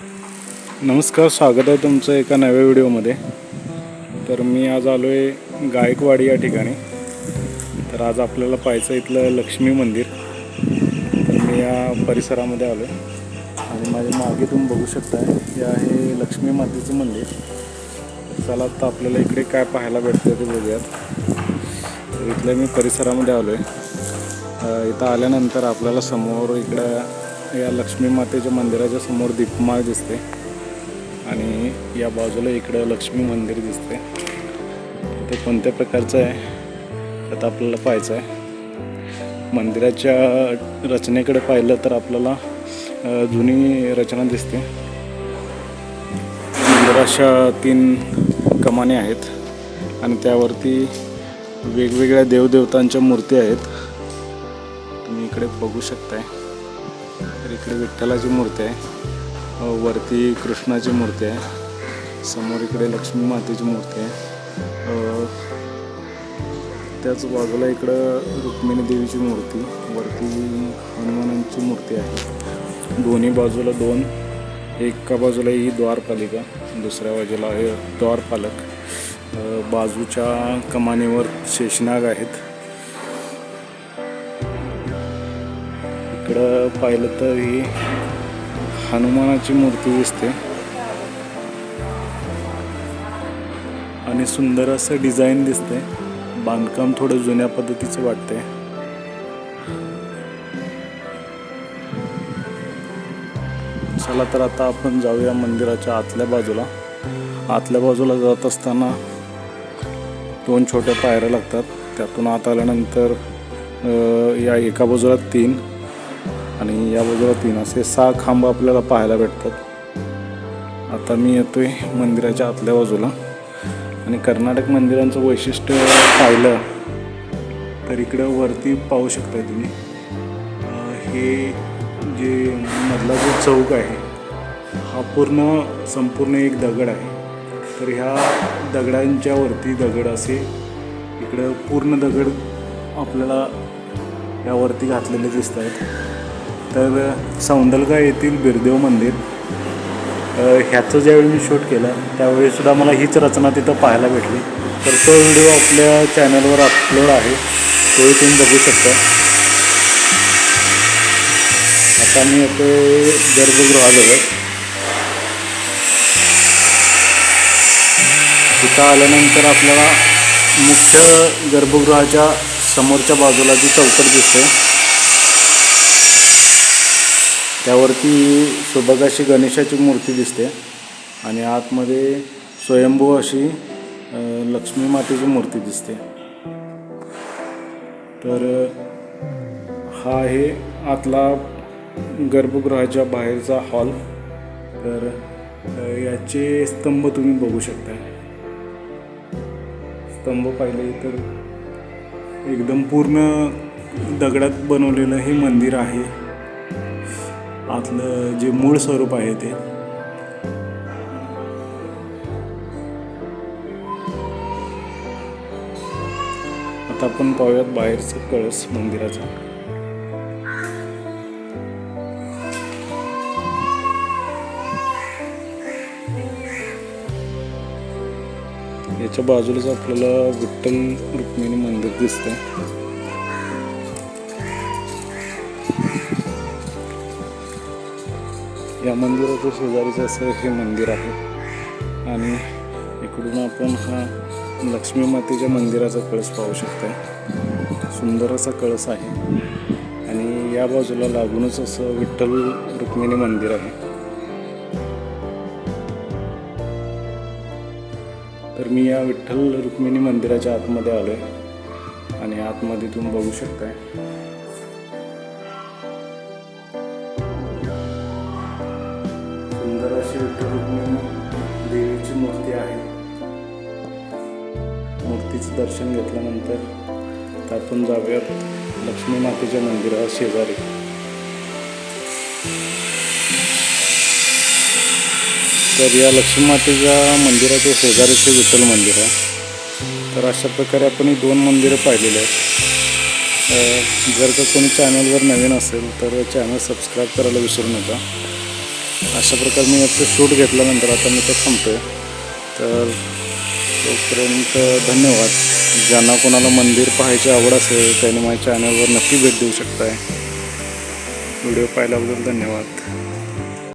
नमस्कार स्वागत आहे तुमचं एका नव्या व्हिडिओमध्ये. तर मी आज आलो आहे गायकवाडी या ठिकाणी. तर आज आपल्याला पाहायचं इथलं लक्ष्मी मंदिर. तर मी या परिसरामध्ये आलो आहे आणि माझ्या मागे तुम्ही बघू शकता हे आहे लक्ष्मी मातेचं मंदिर. चला आता आपल्याला इकडे काय पाहायला भेटतं ते बघूयात. तर इथल्या मी परिसरामध्ये आलो आहे इथं आल्यानंतर आपल्याला समोर इकडं या लक्ष्मी मातेच्या मंदिराच्या समोर दीपमाळ दिसते. आणि या बाजूला इकडं लक्ष्मी मंदिर दिसते. ते कोणत्या प्रकारचं आहे? आता आपल्याला पाहायचं आहे. मंदिराच्या रचनेकडे पाहिलं तर आपल्याला जुनी रचना दिसते. मंदिराच्या तीन कमाने आहेत. आणि त्यावरती वेगवेगळ्या देवदेवतांच्या मूर्ती आहेत. तुम्ही इकडे बघू शकताय. इकडे विठ्ठलाची मूर्ती आहे. वरती कृष्णाची मूर्ती आहे. समोर इकडे लक्ष्मी मातेची मूर्ती आहे. त्याच बाजूला इकडं रुक्मिणी देवीची मूर्ती वरती हनुमानांची मूर्ती आहे. दोन्ही बाजूला दोन एका बाजूला ही द्वारपालिका दुसऱ्या बाजूला आहे द्वारपालक. बाजूच्या कमानीवर शेषनाग आहेत. इकडं पाहिलं तर ही हनुमानाची मूर्ती दिसते. आणि सुंदर असं डिझाईन दिसते. बांधकाम थोडं जुन्या पद्धतीचं वाटतंय. चला तर आता आपण जाऊया मंदिराच्या आतल्या बाजूला. आतल्या बाजूला जात असताना दोन छोट्या पायऱ्या लागतात. त्यातून आत आल्यानंतर या एका बाजूला तीन आणि या बाजूला तीन असे सहा खांब आपल्याला पाहायला भेटतात. आता मी येतो आहे मंदिराच्या आतल्या बाजूला. आणि कर्नाटक मंदिरांचं वैशिष्ट्य पाहिलं तर इकडं वरती पाहू शकताय तुम्ही. हे जे मधला जो चौक आहे हा पूर्ण संपूर्ण एक दगड आहे. तर ह्या दगडांच्या वरती दगड असे इकडं पूर्ण दगड आपल्याला यावरती घातलेले दिसत आहेत तर सौंदलगा येथील बिरदेव मंदिर ह्याचं ज्यावेळी मी शूट केलं त्यावेळीसुद्धा मला हीच रचना तिथं पाहायला भेटली. तर तो व्हिडिओ आपल्या चॅनलवर अपलोड आहे तोही तुम्ही बघू शकता. आता मी येतो गर्भगृहाजवळ. तिथं आल्यानंतर आपल्याला मुख्य गर्भगृहाच्या समोरच्या बाजूला जी चौकट दिसते त्यावरती सुबकाशी गणेशाची मूर्ती दिसते आणि आतमध्ये स्वयंभू अशी लक्ष्मी मातेची मूर्ती दिसते. तर हा आहे आतला गर्भगृहाच्या बाहेरचा हॉल. तर याचे स्तंभ तुम्ही बघू शकता स्तंभ पाहिले तर एकदम पूर्ण दगडात बनवलेलं हे मंदिर आहे. आतलं जे मूळ स्वरूप आहे ते. आता आपण पाहूयात बाहेरचं कळस मंदिराचा. याच्या बाजूलाच आपल्याला विठ्ठल रुक्मिणी मंदिर दिसतं या मंदिराच्या शेजारीच असं हे मंदिर आहे. आणि इकडून आपण हा लक्ष्मी मातेच्या मंदिराचा कळस पाहू शकता सुंदर असा कळस आहे. आणि या बाजूला लागूनच असं विठ्ठल रुक्मिणी मंदिर आहे. तर मी या विठ्ठल रुक्मिणी मंदिराच्या आतमध्ये आलो आहे आणि आतमध्ये तुम्ही बघू शकताय. विठ्ठल रुक्मिणी देवीची मूर्ती आहे. मूर्तीचं दर्शन घेतल्यानंतर आपण जाऊयात लक्ष्मी मातेच्या मंदिरा शेजारी. तर या लक्ष्मी मातेच्या मंदिराच्या शेजारीचे विठ्ठल मंदिर आहे. तर अशा प्रकारे आपण ही दोन मंदिरं पाहिलेली आहेत. जर का कोणी चॅनलवर नवीन असेल तर चॅनल सबस्क्राईब करायला विसरू नका. अशा प्रकारे मी याचं शूट घेतल्यानंतर आता मी ते थांबतो आहे तर तोपर्यंत धन्यवाद. ज्यांना कोणाला मंदिर पाहायची आवड असेल त्यांनी माझ्या चॅनलवर नक्की भेट देऊ शकताय. व्हिडिओ पाहिल्याबद्दल धन्यवाद.